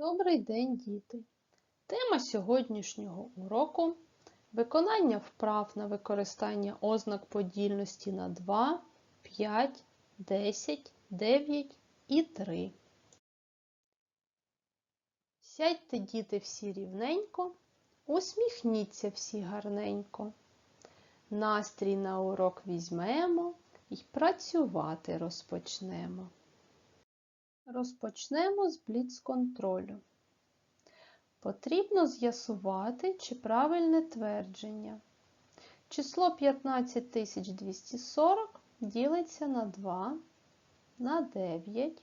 Добрий день, діти! Тема сьогоднішнього уроку виконання вправ на використання ознак подільності на 2, 5, 10, 9 і 3. Сядьте, діти, всі рівненько, усміхніться всі гарненько. Настрій на урок візьмемо і працювати розпочнемо. Розпочнемо з бліц-контролю. Потрібно з'ясувати, чи правильне твердження. Число 15240 ділиться на 2, на 9,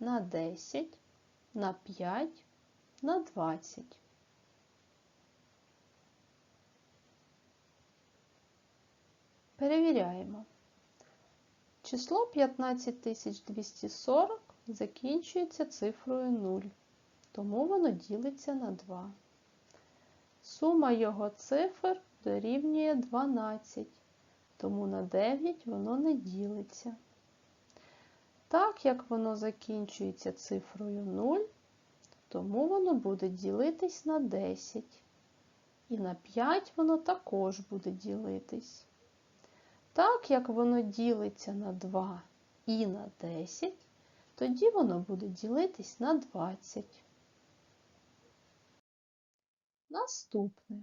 на 10, на 5, на 20. Перевіряємо. Число 15240 закінчується цифрою 0, тому воно ділиться на 2. Сума його цифр дорівнює 12, тому на 9 воно не ділиться. Так як воно закінчується цифрою 0, тому воно буде ділитись на 10. І на 5 воно також буде ділитись. Так як воно ділиться на 2 і на 10, тоді воно буде ділитись на 20. Наступне.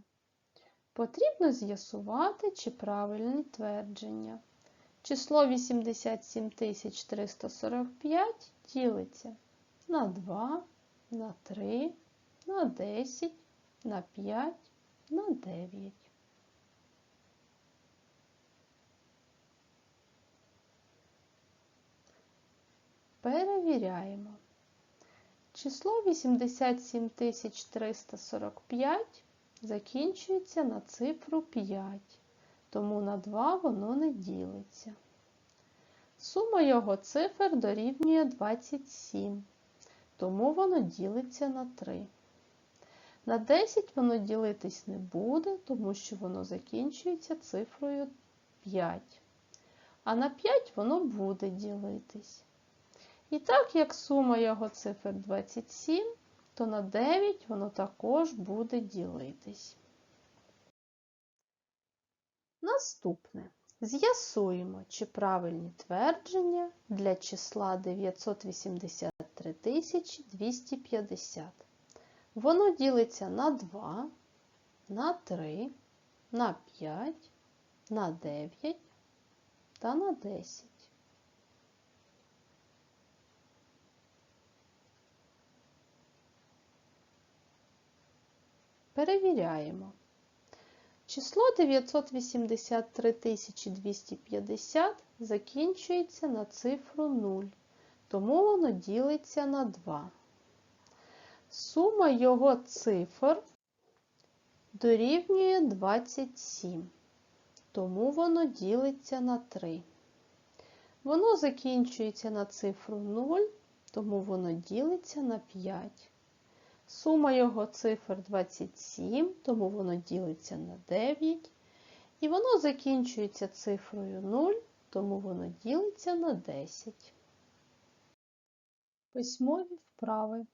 Потрібно з'ясувати, чи правильні твердження. Число 87345 ділиться на 2, на 3, на 10, на 5, на 9. Перевіряємо. Число 87345 закінчується на цифру 5, тому на 2 воно не ділиться. Сума його цифр дорівнює 27, тому воно ділиться на 3. На 10 воно ділитись не буде, тому що воно закінчується цифрою 5. А на 5 воно буде ділитись. І так як сума його цифр 27, то на 9 воно також буде ділитись. Наступне. З'ясуємо, чи правильні твердження для числа 983 250. Воно ділиться на 2, на 3, на 5, на 9 та на 10. Перевіряємо. Число 983 250 закінчується на цифру 0, тому воно ділиться на 2. Сума його цифр дорівнює 27, тому воно ділиться на 3. Воно закінчується на цифру 0, тому воно ділиться на 5. Сума його цифр 27, тому воно ділиться на 9. І воно закінчується цифрою 0, тому воно ділиться на 10. Письмові вправи.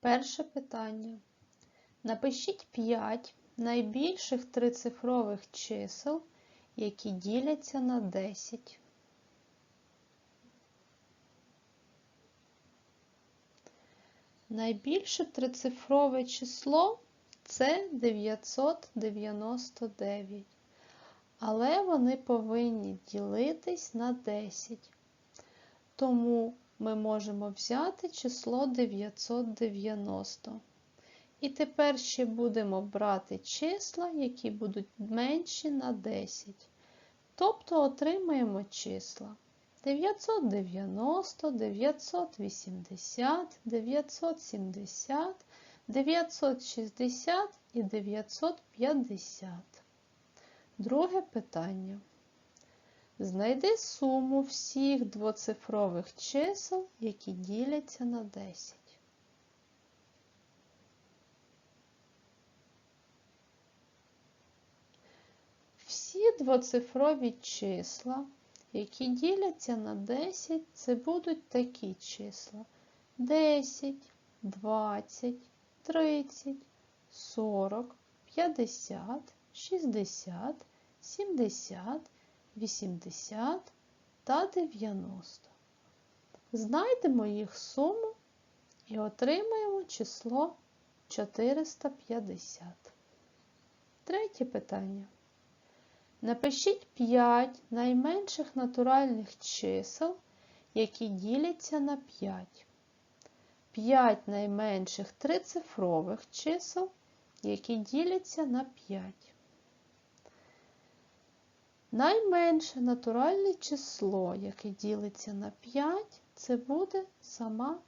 Перше питання. Напишіть 5 найбільших трицифрових чисел, які діляться на 10. Найбільше трицифрове число це 999, але вони повинні ділитись на 10. Тому ми можемо взяти число 990. І тепер ще будемо брати числа, які будуть менші на 10. Тобто отримаємо числа. 990, 980, 970, 960 і 950. Друге питання. Знайди суму всіх двоцифрових чисел, які діляться на 10. Всі двоцифрові числа які діляться на 10, це будуть такі числа: 10, 20, 30, 40, 50, 60, 70, 80 та 90. Знайдемо їх суму і отримаємо число 450. Третє питання. Напишіть 5 найменших натуральних чисел, які діляться на 5. 5 найменших трицифрових чисел, які діляться на 5. Найменше натуральне число, яке ділиться на 5, це буде сама,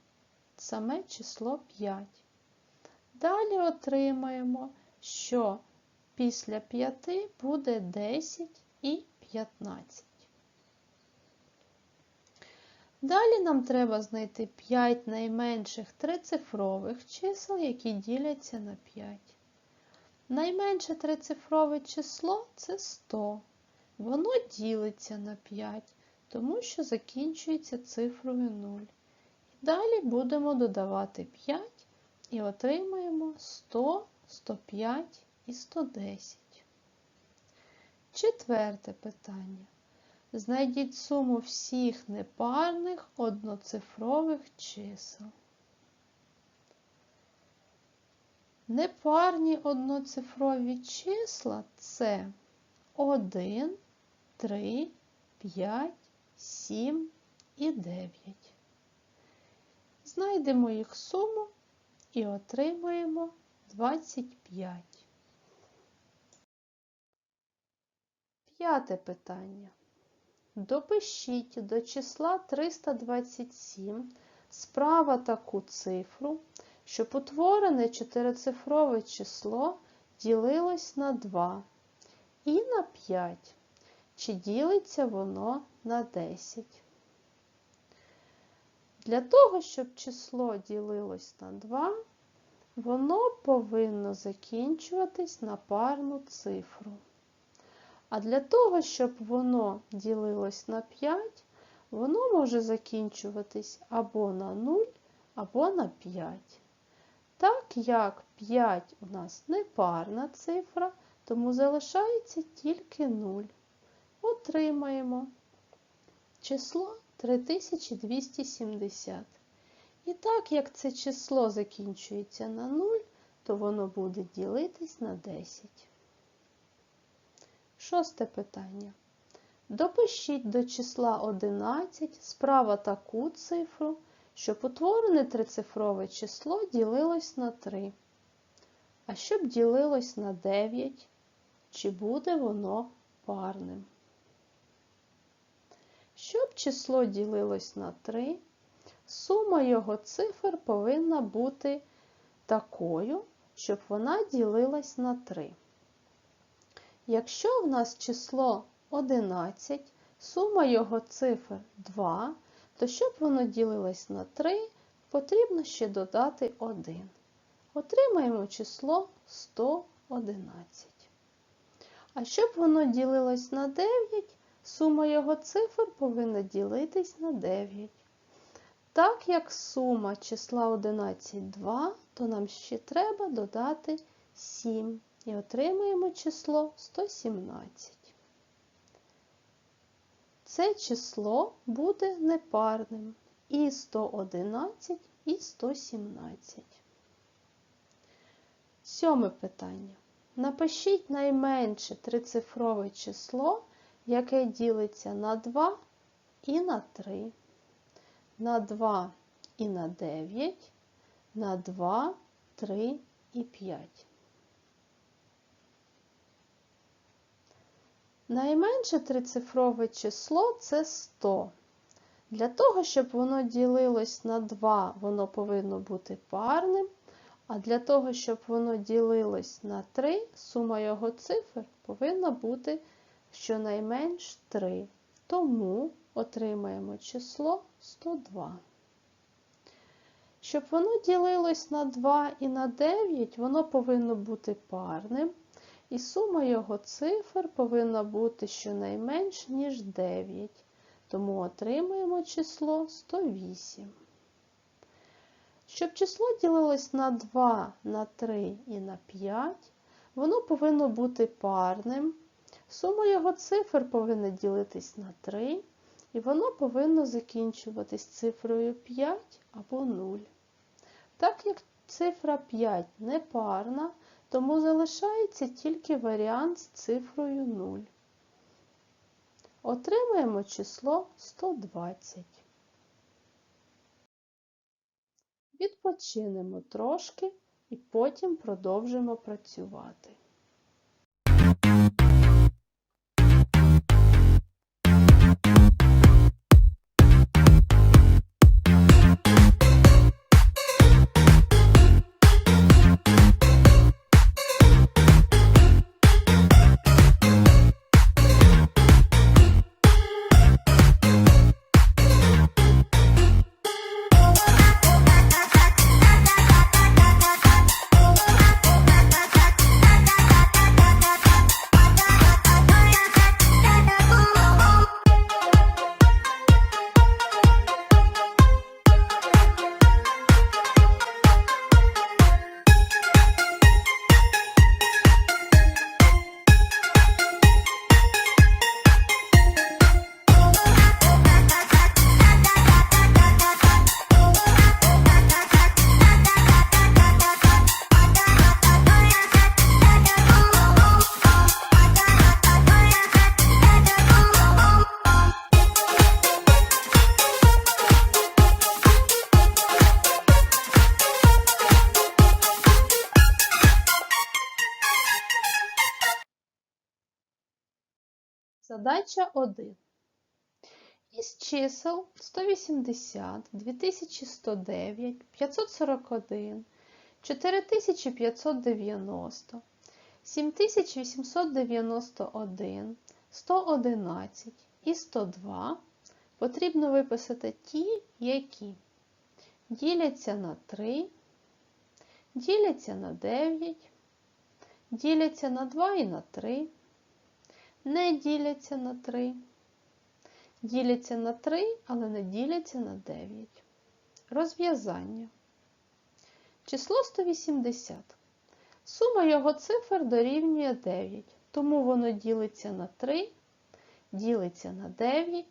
саме число 5. Далі отримаємо, що після 5 буде 10 і 15. Далі нам треба знайти 5 найменших трицифрових чисел, які діляться на 5. Найменше трицифрове число це 100. Воно ділиться на 5, тому що закінчується цифрою 0. Далі будемо додавати 5 і отримаємо 100, 105 і 110. Четверте питання. Знайдіть суму всіх непарних одноцифрових чисел. Непарні одноцифрові числа це 1, 3, 5, 7 і 9. Знайдемо їх суму і отримаємо 25. П'яте питання. Допишіть до числа 327 справа таку цифру, щоб утворене чотирицифрове число ділилось на 2 і на 5. Чи ділиться воно на 10? Для того, щоб число ділилось на 2, воно повинно закінчуватись на парну цифру. А для того, щоб воно ділилось на 5, воно може закінчуватись або на 0, або на 5. Так як 5 у нас не парна цифра, тому залишається тільки 0. Отримаємо число 3270. І так як це число закінчується на 0, то воно буде ділитись на 10. Шосте питання. Допишіть до числа 11 справа таку цифру, щоб утворене трицифрове число ділилось на 3. А щоб ділилось на 9, чи буде воно парним? Щоб число ділилось на 3, сума його цифр повинна бути такою, щоб вона ділилась на 3. Якщо в нас число 11, сума його цифр 2, то щоб воно ділилось на 3, потрібно ще додати 1. Отримаємо число 111. А щоб воно ділилось на 9, сума його цифр повинна ділитись на 9. Так як сума числа 11 2, то нам ще треба додати 7 і отримаємо число 117. Це число буде непарним і 111, і 117. Сьоме питання. Напишіть найменше трицифрове число, яке ділиться на 2 і на 3, на 2 і на 9, на 2, 3 і 5. Найменше трицифрове число це 100. Для того, щоб воно ділилось на 2, воно повинно бути парним. А для того, щоб воно ділилось на 3, сума його цифр повинна бути щонайменш 3. Тому отримаємо число 102. Щоб воно ділилось на 2 і на 9, воно повинно бути парним. І сума його цифр повинна бути щонайменш, ніж 9. Тому отримаємо число 108. Щоб число ділилось на 2, на 3 і на 5, воно повинно бути парним. Сума його цифр повинна ділитись на 3, і воно повинно закінчуватись цифрою 5 або 0. Так як цифра 5 не парна, тому залишається тільки варіант з цифрою 0. Отримаємо число 120. Відпочинемо трошки і потім продовжимо працювати. Задача 1. Із чисел 180, 2109, 541, 4590, 7891, 111 і 102 потрібно виписати ті, які діляться на 3, діляться на 9, діляться на 2 і на 3, не діляться на 3, діляться на 3, але не діляться на 9. Розв'язання. Число 180. Сума його цифр дорівнює 9, тому воно ділиться на 3, ділиться на 9.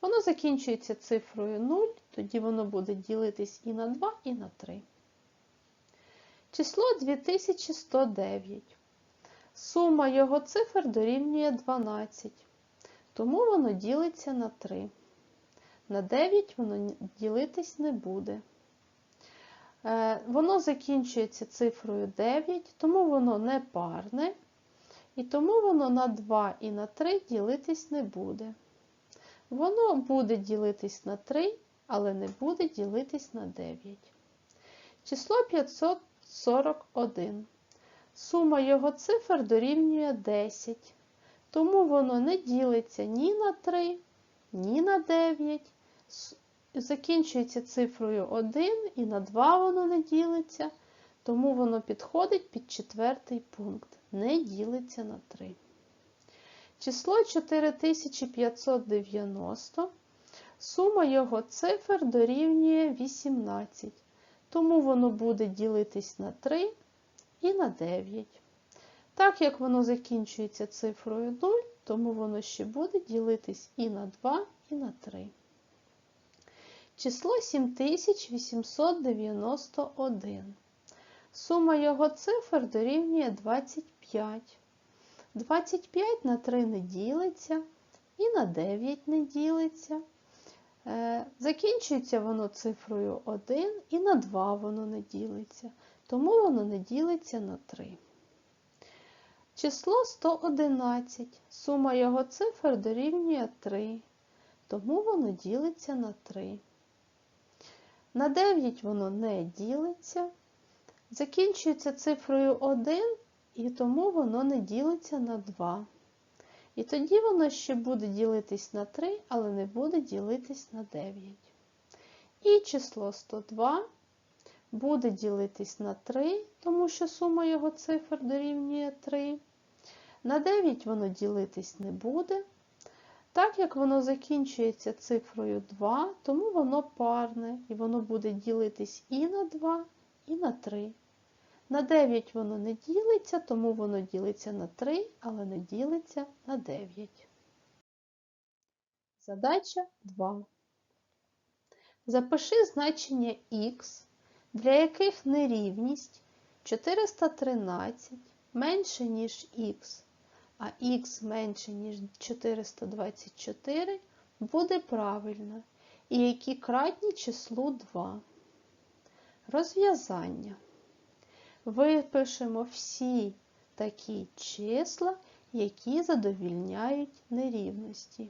Воно закінчується цифрою 0, тоді воно буде ділитись і на 2, і на 3. Число 2109. Сума його цифр дорівнює 12, тому воно ділиться на 3. На 9 воно ділитись не буде. Е, Воно закінчується цифрою 9, тому воно не парне, і тому воно на 2 і на 3 ділитись не буде. Воно буде ділитись на 3, але не буде ділитись на 9. Число 541. Сума його цифр дорівнює 10, тому воно не ділиться ні на 3, ні на 9. Закінчується цифрою 1 і на 2 воно не ділиться, тому воно підходить під четвертий пункт. Не ділиться на 3. Число 4590. Сума його цифр дорівнює 18, тому воно буде ділитись на 3 і на 9. Так як воно закінчується цифрою 0, тому воно ще буде ділитись і на 2, і на 3. Число 7891. Сума його цифр дорівнює 25. 25 на 3 не ділиться і на 9 не ділиться. Е, закінчується воно цифрою 1 і на 2 воно не ділиться тому воно не ділиться на 3. Число 111. Сума його цифр дорівнює 3, тому воно ділиться на 3. На 9 воно не ділиться. Закінчується цифрою 1, і тому воно не ділиться на 2. І тоді воно ще буде ділитись на 3, але не буде ділитись на 9. І число 102 буде ділитись на 3, тому що сума його цифр дорівнює 3. На 9 воно ділитись не буде. Так як воно закінчується цифрою 2, тому воно парне, і воно буде ділитись і на 2, і на 3. На 9 воно не ділиться, тому воно ділиться на 3, але не ділиться на 9. Задача 2. Запиши значення х, для яких нерівність 413 менше, ніж х, а х менше, ніж 424 буде правильно, і які кратні числу 2. Розв'язання. Випишемо всі такі числа, які задовільняють нерівності.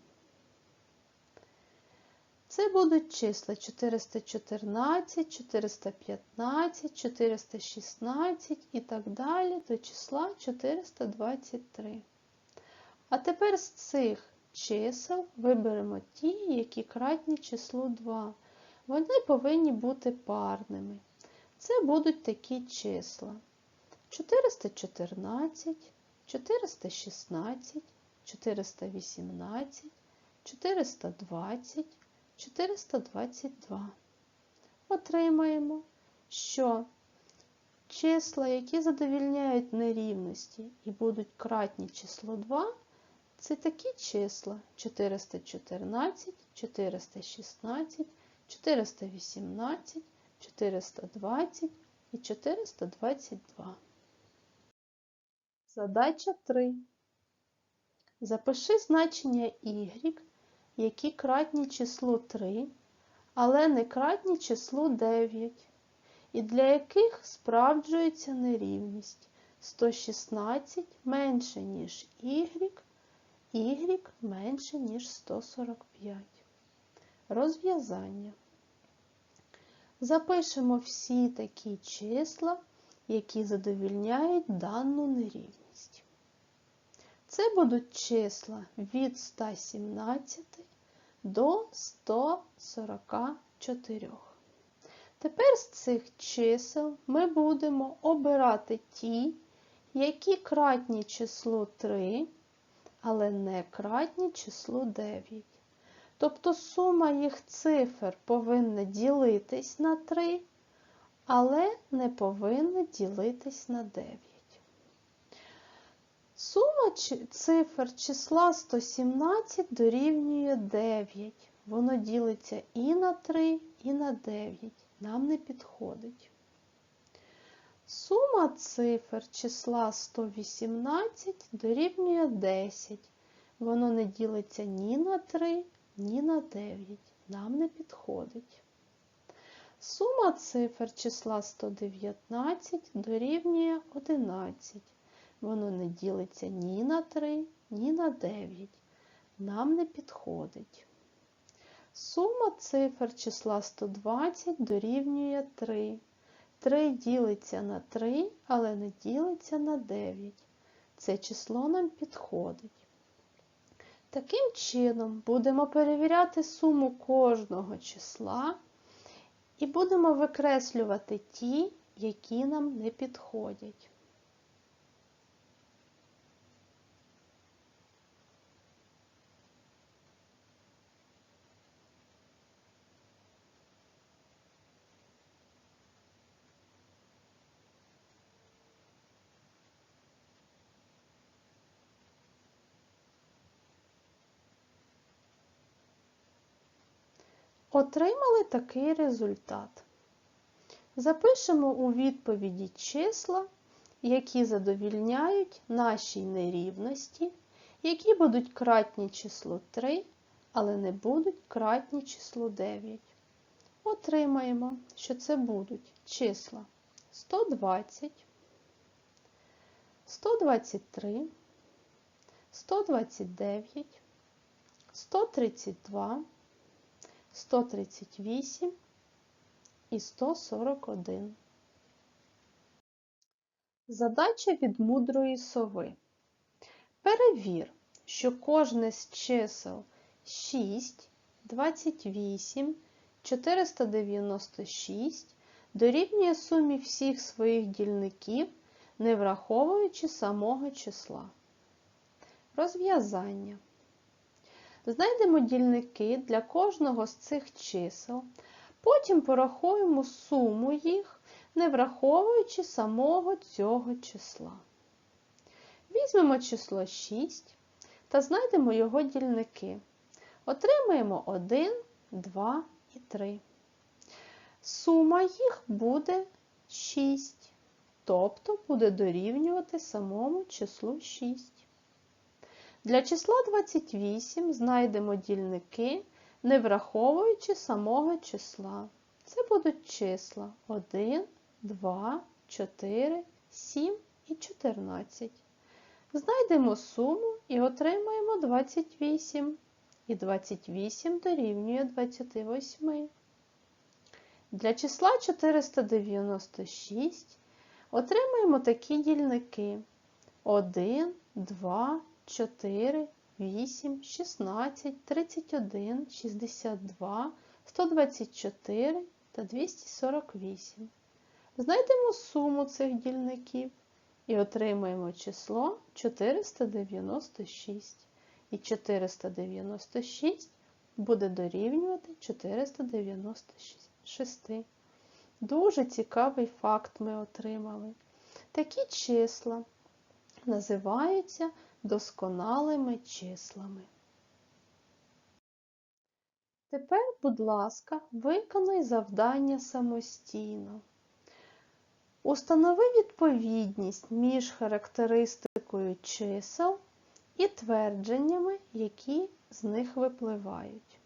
Це будуть числа 414, 415, 416 і так далі до числа 423. А тепер з цих чисел виберемо ті, які кратні числу 2. Вони повинні бути парними. Це будуть такі числа 414, 416, 418, 420, 422. Отримаємо, що числа, які задовільняють нерівності і будуть кратні число 2, це такі числа 414, 416, 418, 420 і 422. Задача 3. Запиши значення y, які кратні числу 3, але не кратні числу 9, і для яких справджується нерівність 116 менше, ніж y, y менше, ніж 145. Розв'язання. Запишемо всі такі числа, які задовільняють дану нерівність. Це будуть числа від 117 до 144. Тепер з цих чисел ми будемо обирати ті, які кратні числу 3, але не кратні числу 9. Тобто сума їх цифр повинна ділитись на 3, але не повинна ділитись на 9. Сума цифр числа 117 дорівнює 9. Воно ділиться і на 3, і на 9. Нам не підходить. Сума цифр числа 118 дорівнює 10. Воно не ділиться ні на 3, ні на 9. Нам не підходить. Сума цифр числа 119 дорівнює 11. Воно не ділиться ні на 3, ні на 9. Нам не підходить. Сума цифр числа 120 дорівнює 3. 3 ділиться на 3, але не ділиться на 9. Це число нам підходить. Таким чином, будемо перевіряти суму кожного числа і будемо викреслювати ті, які нам не підходять. Отримали такий результат. Запишемо у відповіді числа, які задовільняють нашій нерівності, які будуть кратні числу 3, але не будуть кратні числу 9. Отримаємо, що це будуть числа 120, 123, 129, 132, 138 і 141. Задача від мудрої сови. Перевір, що кожне з чисел 6, 28, 496 дорівнює сумі всіх своїх дільників, не враховуючи самого числа. Розв'язання. Знайдемо дільники для кожного з цих чисел. Потім порахуємо суму їх, не враховуючи самого цього числа. Візьмемо число 6 та знайдемо його дільники. Отримаємо 1, 2 і 3. Сума їх буде 6, тобто буде дорівнювати самому числу 6. Для числа 28 знайдемо дільники, не враховуючи самого числа. Це будуть числа 1, 2, 4, 7 і 14. Знайдемо суму і отримаємо 28. І 28 дорівнює 28. Для числа 496 отримаємо такі дільники 1, 2, 4, 8, 16, 31, 62, 124 та 248. Знайдемо суму цих дільників і отримаємо число 496. І 496 буде дорівнювати 496. Дуже цікавий факт ми отримали. Такі числа називаються досконалими числами. Тепер, будь ласка, виконай завдання самостійно. Установи відповідність між характеристикою чисел і твердженнями, які з них випливають.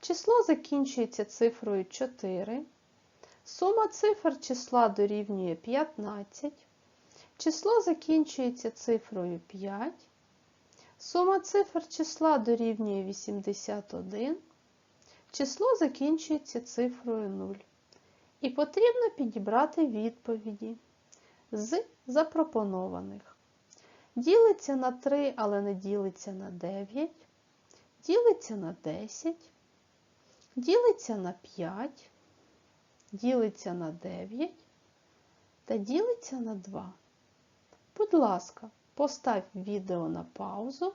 Число закінчується цифрою 4. Сума цифр числа дорівнює 15. Число закінчується цифрою 5. Сума цифр числа дорівнює 81. Число закінчується цифрою 0. І потрібно підібрати відповіді з запропонованих. Ділиться на 3, але не ділиться на 9. Ділиться на 10. Ділиться на 5. Ділиться на 9. Та ділиться на 2. Будь ласка, постав відео на паузу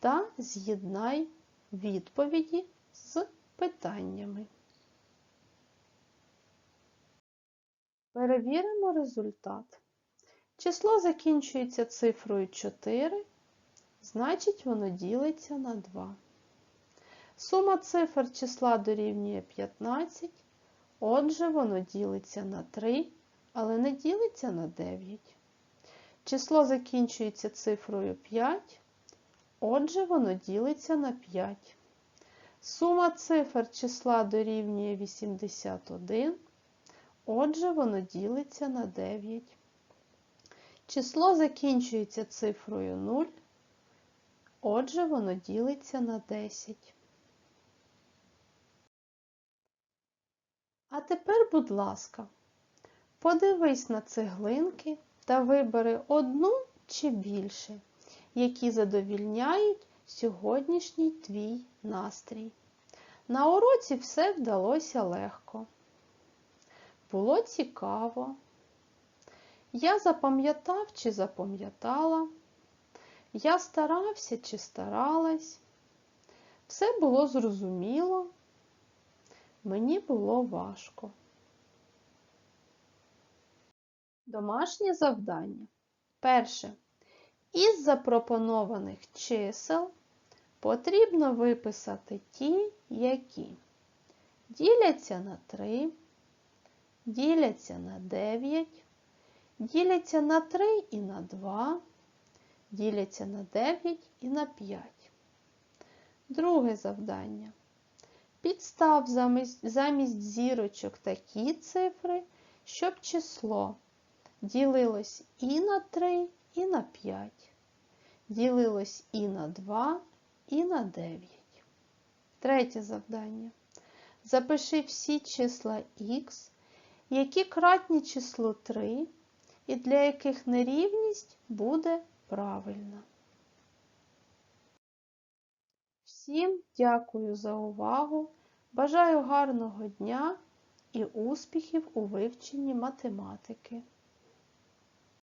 та з'єднай відповіді з питаннями. Перевіримо результат. Число закінчується цифрою 4, значить воно ділиться на 2. Сума цифр числа дорівнює 15, отже воно ділиться на 3, але не ділиться на 9. Число закінчується цифрою 5, отже воно ділиться на 5. Сума цифр числа дорівнює 81, отже воно ділиться на 9. Число закінчується цифрою 0, отже воно ділиться на 10. А тепер, будь ласка, подивись на цеглинки та вибери одну чи більше, які задовільняють сьогоднішній твій настрій. На уроці все вдалося легко. Було цікаво. Я запам'ятав чи запам'ятала, я старався чи старалась. Все було зрозуміло, мені було важко. Домашнє завдання. Перше. Із запропонованих чисел потрібно виписати ті, які діляться на 3, діляться на 9, діляться на 3 і на 2, діляться на 9 і на 5. Друге завдання. Підстав замість, замість зірочок такі цифри, щоб число ділилось і на 3, і на 5, ділилось і на 2, і на 9. Третє завдання. Запиши всі числа х, які кратні числу 3, і для яких нерівність буде правильна. Всім дякую за увагу. Бажаю гарного дня і успіхів у вивченні математики.